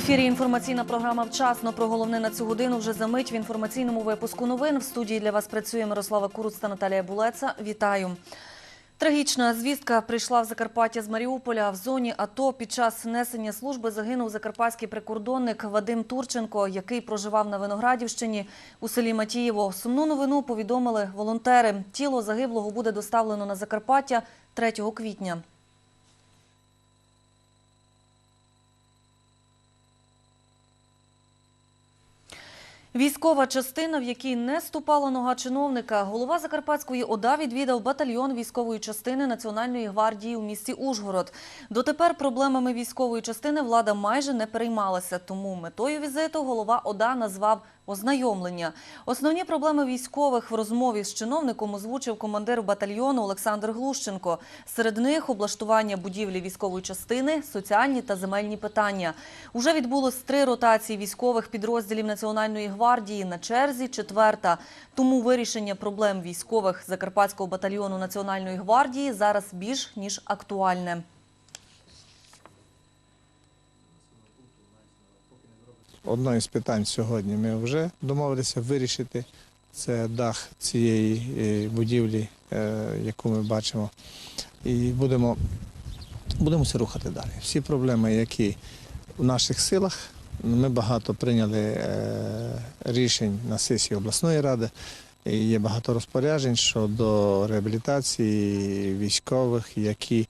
Ефірі інформаційна програма Вчасно про головне на цю годину вже за мить в інформаційному випуску новин. В студії для вас працює Мирослава Куруц та Наталія Булеца. Вітаю. Трагічна звістка прийшла в Закарпаття з Маріуполя. В зоні АТО під час несення служби загинув закарпатський прикордонник Вадим Турченко, який проживав на Виноградівщині у селі Матієво. Сумну новину повідомили волонтери. Тіло загиблого буде доставлено на Закарпаття 3 квітня. Військова частина, в якій не ступала нога чиновника, голова Закарпатської ОДА відвідав батальйон військової частини Національної гвардії у місті Ужгород. Дотепер проблемами військової частини влада майже не переймалася, тому метою візиту голова ОДА назвав ознайомлення. Основні проблеми військових в розмові з чиновником озвучив командир батальйону Олександр Глущенко. Серед них облаштування будівлі військової частини, соціальні та земельні питання. Уже відбулось три ротації військових підрозділів Національної гвардії на черзі четверта. Тому вирішення проблем військових Закарпатського батальйону Національної гвардії зараз більш ніж актуальне. Одне із питань сьогодні ми вже домовилися вирішити. Це дах цієї е, будівлі, е, яку ми бачимо. І будемо, будемося рухати далі. Всі проблеми, які у наших силах, ми багато прийняли е, рішень на сесії обласної ради. І є багато розпоряджень щодо реабілітації військових, які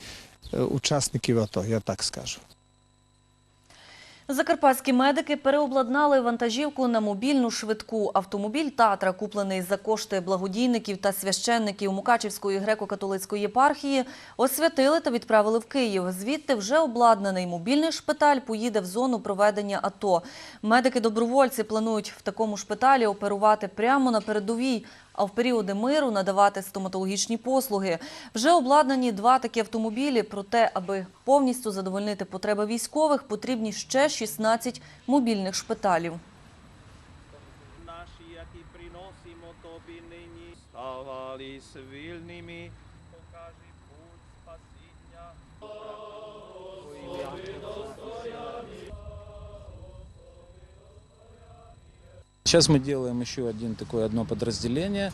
учасників АТО, я так скажу. Закарпатські медики переобладнали вантажівку на мобільну швидку. Автомобіль «Татра», куплений за кошти благодійників та священників Мукачівської греко-католицької єпархії, освятили та відправили в Київ. Звідти вже обладнаний мобільний шпиталь поїде в зону проведення АТО. Медики-добровольці планують в такому шпиталі оперувати прямо на передовій, а в періоди миру надавати стоматологічні послуги. Вже обладнані два такі автомобілі, проте, аби повністю задовольнити потреби військових, потрібні ще 16 мобільних шпиталів. naši, які приносимо тобі нині, ставали вільними. Покажи путь спасіння. Сейчас мы делаем еще один такое одно подразделение.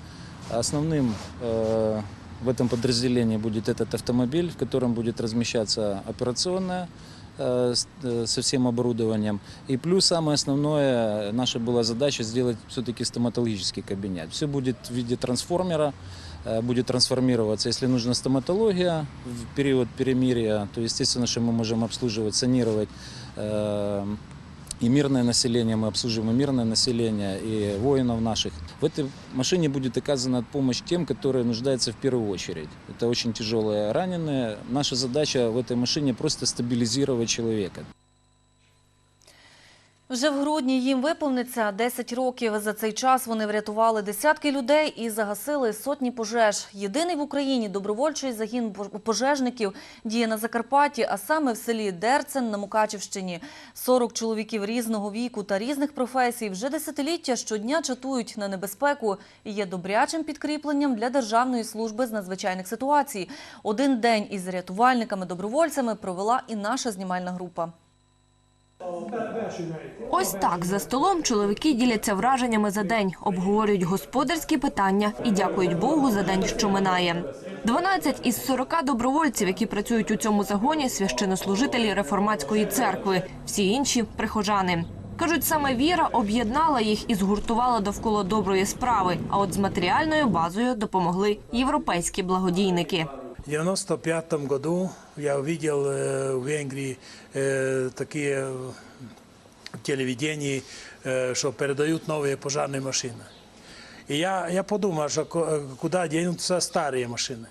Основным э, в этом подразделении будет этот автомобиль, в котором будет размещаться операционная э, с- э, со всем оборудованием. И плюс самое основное, наша была задача сделать все-таки стоматологический кабинет. Все будет в виде трансформера, э, будет трансформироваться. Если нужна стоматология в период перемирия, то естественно, что мы можем обслуживать, санировать э, и мирное население, мы обслуживаем и мирное население, и воинов наших. В этой машине будет оказана помощь тем, которые нуждаются в первую очередь. Это очень тяжелые раненые. Наша задача в этой машине просто стабилизировать человека. Вже в грудні їм виповниться 10 років. За цей час вони врятували десятки людей і загасили сотні пожеж. Єдиний в Україні добровольчий загін пожежників діє на Закарпатті, а саме в селі Дерцен на Мукачівщині. 40 чоловіків різного віку та різних професій вже десятиліття щодня чатують на небезпеку і є добрячим підкріпленням для Державної служби з надзвичайних ситуацій. Один день із рятувальниками-добровольцями провела і наша знімальна група. Ось так за столом чоловіки діляться враженнями за день, обговорюють господарські питання і дякують Богу за день, що минає. 12 із 40 добровольців, які працюють у цьому загоні, священнослужителі реформатської церкви. Всі інші прихожани. Кажуть, саме віра об'єднала їх і згуртувала довкола доброї справи. А от з матеріальною базою допомогли європейські благодійники. В 95 году я увидел э, в Венгрии э, такие э, телевидения, э, что передают новые пожарные машины. И я, я подумал, что ко- куда денутся старые машины.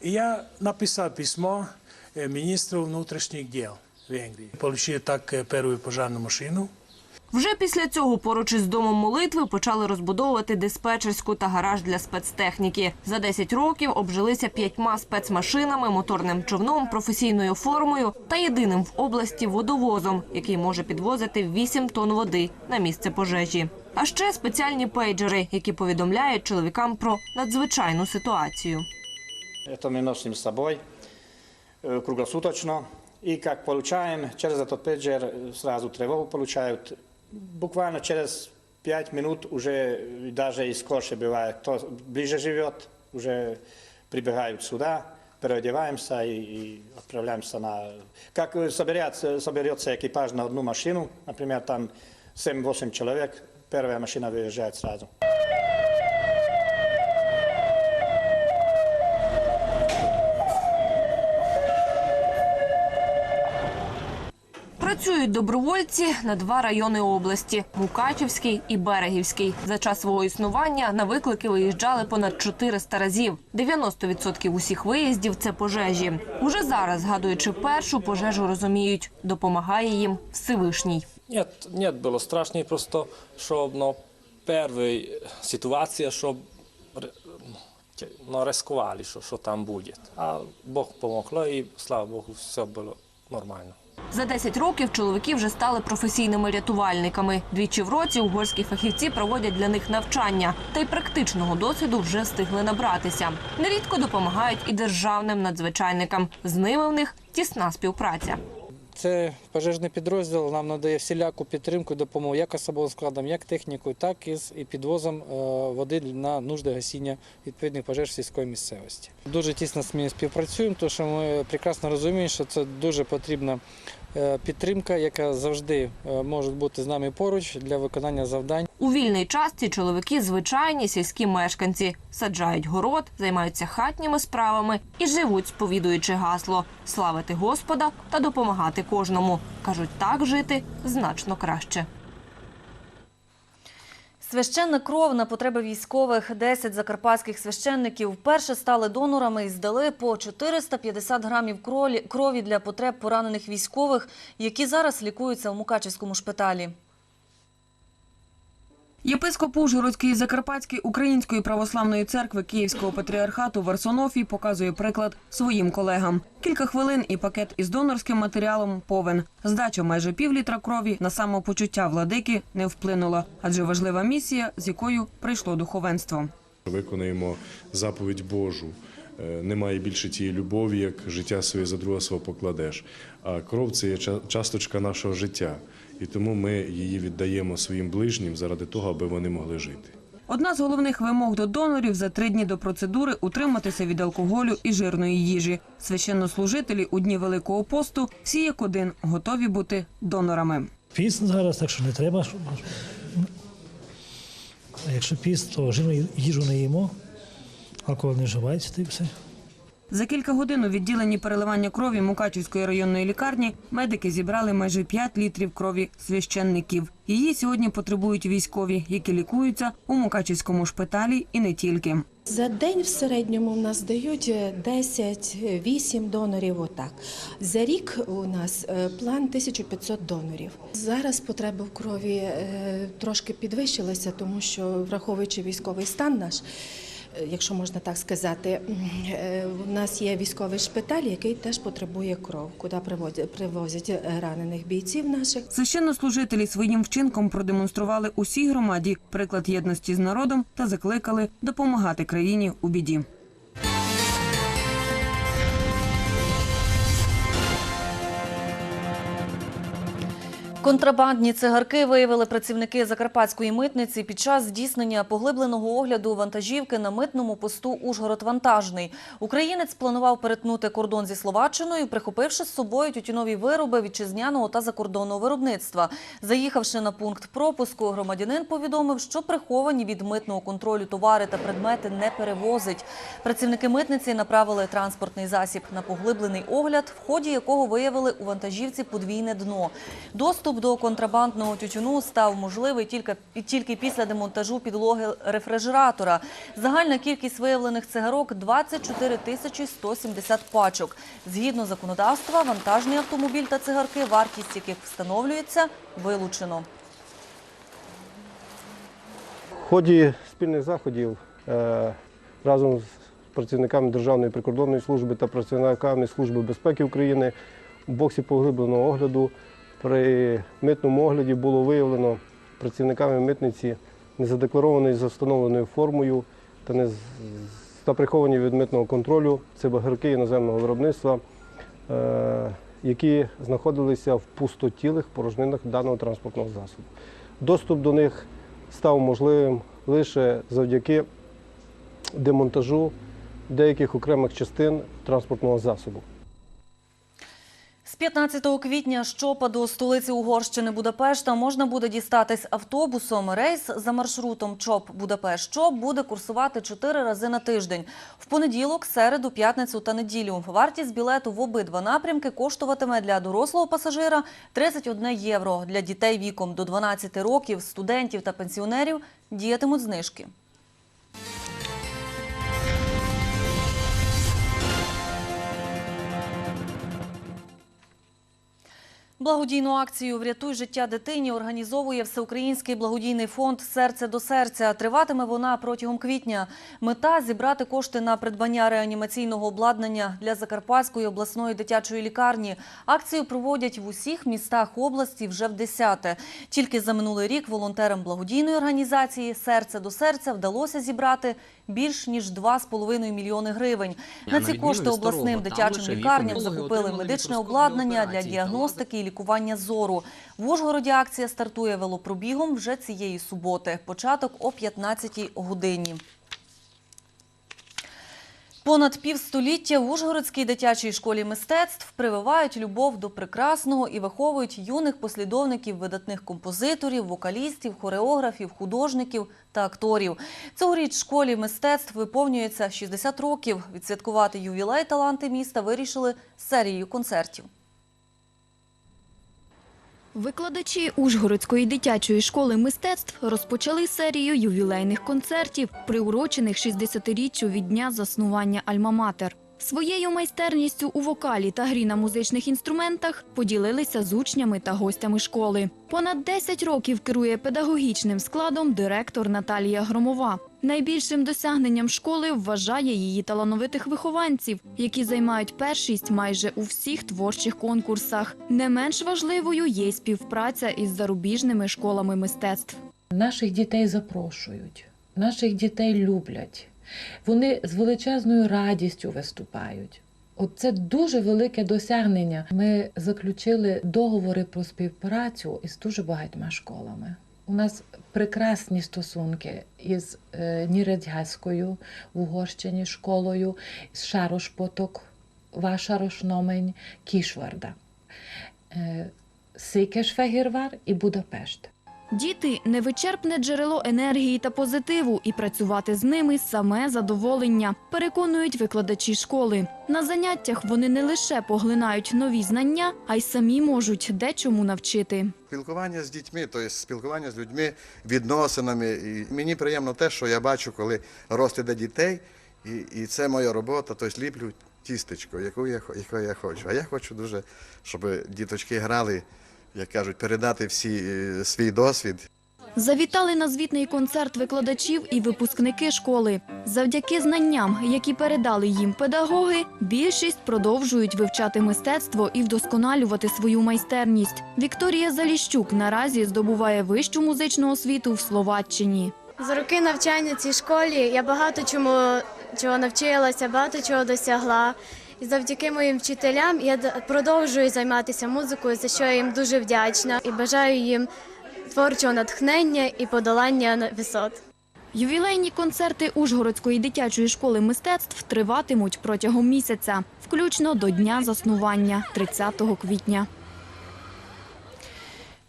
И я написал письмо э, министру внутренних дел Венгрии. Получил так э, первую пожарную машину. Вже після цього поруч із домом молитви почали розбудовувати диспетчерську та гараж для спецтехніки. За 10 років обжилися п'ятьма спецмашинами, моторним човном, професійною формою та єдиним в області водовозом, який може підвозити 8 тонн води на місце пожежі. А ще спеціальні пейджери, які повідомляють чоловікам про надзвичайну ситуацію. Это мы носим с собой э, круглосуточно. И как получаем, через этот пейджер сразу тревогу получают. Буквально через 5 минут уже даже и скорше бывает. Кто ближе живет, уже прибегают сюда, переодеваемся и, и отправляемся на... Как соберется, соберется экипаж на одну машину, например, там 7-8 человек, первая машина выезжает сразу. Працюють добровольці на два райони області Мукачівський і Берегівський. За час свого існування на виклики виїжджали понад 400 разів. 90% усіх виїздів це пожежі. Уже зараз, згадуючи першу пожежу, розуміють, допомагає їм Всевишній. Нет, нет, було страшно, просто щоб ну, перша ситуація, ре- ну, рискували, що, що там буде. А Бог помогло і, слава Богу, все було нормально. За 10 років чоловіки вже стали професійними рятувальниками. Двічі в році угорські фахівці проводять для них навчання, та й практичного досвіду вже встигли набратися. Нерідко допомагають і державним надзвичайникам. З ними в них тісна співпраця. Це пожежний підрозділ нам надає всіляку підтримку, допомогу як особовим складом, як технікою, так і з підвозом е, води на нужди гасіння відповідних пожеж сільської місцевості. Дуже тісно з ними співпрацюємо, тому що ми прекрасно розуміємо, що це дуже потрібна е, підтримка, яка завжди е, може бути з нами поруч для виконання завдань. У вільний час ці чоловіки звичайні сільські мешканці, саджають город, займаються хатніми справами і живуть, сповідуючи гасло славити Господа та допомагати кожному. кажуть, так жити значно краще. Священна кров на потреби військових. 10 закарпатських священників вперше стали донорами і здали по 450 грамів крові для потреб поранених військових, які зараз лікуються в Мукачівському шпиталі. Єпископ Ужгородської Закарпатської Української православної церкви Київського патріархату Варсонофій показує приклад своїм колегам. Кілька хвилин і пакет із донорським матеріалом повен. Здача майже півлітра крові на самопочуття владики не вплинула, адже важлива місія, з якою прийшло духовенство. Виконуємо заповідь Божу. Е, Немає більше тієї любові, як життя своє за друга свого покладеш. А кров це є ча- часточка нашого життя, і тому ми її віддаємо своїм ближнім заради того, аби вони могли жити. Одна з головних вимог до донорів за три дні до процедури утриматися від алкоголю і жирної їжі. Священнослужителі у дні Великого посту всі як один готові бути донорами. Піст зараз, так що не треба. А якщо піст, то жирну їжу не їмо, алкоголь не вживається, й все. За кілька годин у відділенні переливання крові Мукачівської районної лікарні медики зібрали майже 5 літрів крові священників. Її сьогодні потребують військові, які лікуються у Мукачівському шпиталі і не тільки. За день в середньому в нас дають 10-8 донорів. Отак за рік у нас е, план 1500 донорів. Зараз потреба в крові е, трошки підвищилася, тому що враховуючи військовий стан наш. Е, Якщо можна так сказати, е, у нас є військовий шпиталь, який теж потребує кров, куди привозять, ранених бійців наших. Священнослужителі своїм вчинком продемонстрували усій громаді приклад єдності з народом та закликали допомагати країні у біді. Контрабандні цигарки виявили працівники закарпатської митниці під час здійснення поглибленого огляду вантажівки на митному посту Ужгород-Вантажний. Українець планував перетнути кордон зі Словаччиною, прихопивши з собою тютюнові вироби вітчизняного та закордонного виробництва. Заїхавши на пункт пропуску, громадянин повідомив, що приховані від митного контролю товари та предмети не перевозить. Працівники митниці направили транспортний засіб на поглиблений огляд, в ході якого виявили у вантажівці подвійне дно. Доступ до контрабандного тютюну став можливий тільки, тільки після демонтажу підлоги рефрижератора. Загальна кількість виявлених цигарок – 24 тисячі 170 пачок. Згідно законодавства, вантажний автомобіль та цигарки, вартість яких встановлюється, вилучено. В ході спільних заходів е, разом з працівниками Державної прикордонної служби та працівниками Служби безпеки України у боксі поглибленого огляду при митному огляді було виявлено працівниками митниці незадекларований за встановленою формою та, не та приховані від митного контролю. Це багарки іноземного виробництва, е, які знаходилися в пустотілих порожнинах даного транспортного засобу. Доступ до них став можливим лише завдяки демонтажу деяких окремих частин транспортного засобу. З 15 квітня щопа до столиці Угорщини Будапешта можна буде дістатись автобусом. Рейс за маршрутом ЧОП Будапешт ЧОП буде курсувати 4 рази на тиждень. В понеділок, середу, п'ятницю та неділю. Вартість білету в обидва напрямки коштуватиме для дорослого пасажира 31 євро. Для дітей віком до 12 років, студентів та пенсіонерів діятимуть знижки. Благодійну акцію Врятуй життя дитині організовує Всеукраїнський благодійний фонд Серце до серця. Триватиме вона протягом квітня. Мета зібрати кошти на придбання реанімаційного обладнання для Закарпатської обласної дитячої лікарні. Акцію проводять в усіх містах області вже в десяте. Тільки за минулий рік волонтерам благодійної організації Серце до серця вдалося зібрати більш ніж 2,5 мільйони гривень. На ці кошти обласним дитячим лікарням закупили медичне обладнання для діагностики і лікування зору. В Ужгороді акція стартує велопробігом вже цієї суботи. Початок о 15-й годині. Понад півстоліття в Ужгородській дитячій школі мистецтв прививають любов до прекрасного і виховують юних послідовників видатних композиторів, вокалістів, хореографів, художників та акторів. Цьогоріч школі мистецтв виповнюється 60 років. Відсвяткувати ювілей таланти міста вирішили серією концертів. Викладачі Ужгородської дитячої школи мистецтв розпочали серію ювілейних концертів, приурочених 60-річчю від дня заснування Альма-Матер. Своєю майстерністю у вокалі та грі на музичних інструментах поділилися з учнями та гостями школи. Понад 10 років керує педагогічним складом директор Наталія Громова. Найбільшим досягненням школи вважає її талановитих вихованців, які займають першість майже у всіх творчих конкурсах. Не менш важливою є й співпраця із зарубіжними школами мистецтв. Наших дітей запрошують, наших дітей люблять. Вони з величезною радістю виступають. От це дуже велике досягнення. Ми заключили договори про співпрацю із дуже багатьма школами. У нас прекрасні стосунки із е, Нірецьгаською в Угорщині школою, з Шарошпоток, Вашарошномень, Кішварда, е, Székesfehérvár і Будапешт. Діти невичерпне джерело енергії та позитиву, і працювати з ними саме задоволення, переконують викладачі школи. На заняттях вони не лише поглинають нові знання, а й самі можуть дечому навчити. Спілкування з дітьми, тобто спілкування з людьми, відносинами. І мені приємно те, що я бачу, коли рост іде дітей, і, і це моя робота, тобто ліплю тістечко, яку я, яку я хочу. А я хочу дуже, щоб діточки грали, як кажуть, передати всі е, свій досвід. Завітали на звітний концерт викладачів і випускники школи. Завдяки знанням, які передали їм педагоги, більшість продовжують вивчати мистецтво і вдосконалювати свою майстерність. Вікторія Заліщук наразі здобуває вищу музичну освіту в Словаччині. За роки навчання в цій школі я багато чому чого навчилася, багато чого досягла. І завдяки моїм вчителям я продовжую займатися музикою, за що я їм дуже вдячна і бажаю їм творчого натхнення і подолання висот. Ювілейні концерти Ужгородської дитячої школи мистецтв триватимуть протягом місяця, включно до дня заснування 30 квітня.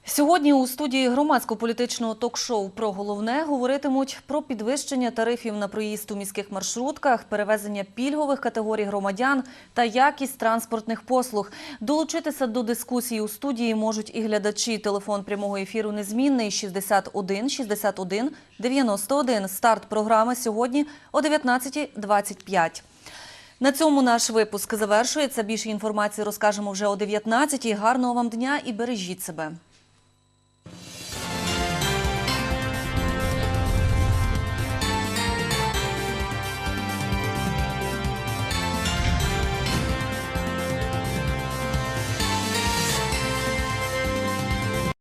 Сьогодні у студії громадсько-політичного ток-шоу про головне говоритимуть про підвищення тарифів на проїзд у міських маршрутках, перевезення пільгових категорій громадян та якість транспортних послуг. Долучитися до дискусії у студії можуть і глядачі. Телефон прямого ефіру незмінний 61 61 91. Старт програми сьогодні о 19.25. На цьому наш випуск завершується. Більше інформації розкажемо вже о 19.00. Гарного вам дня і бережіть себе.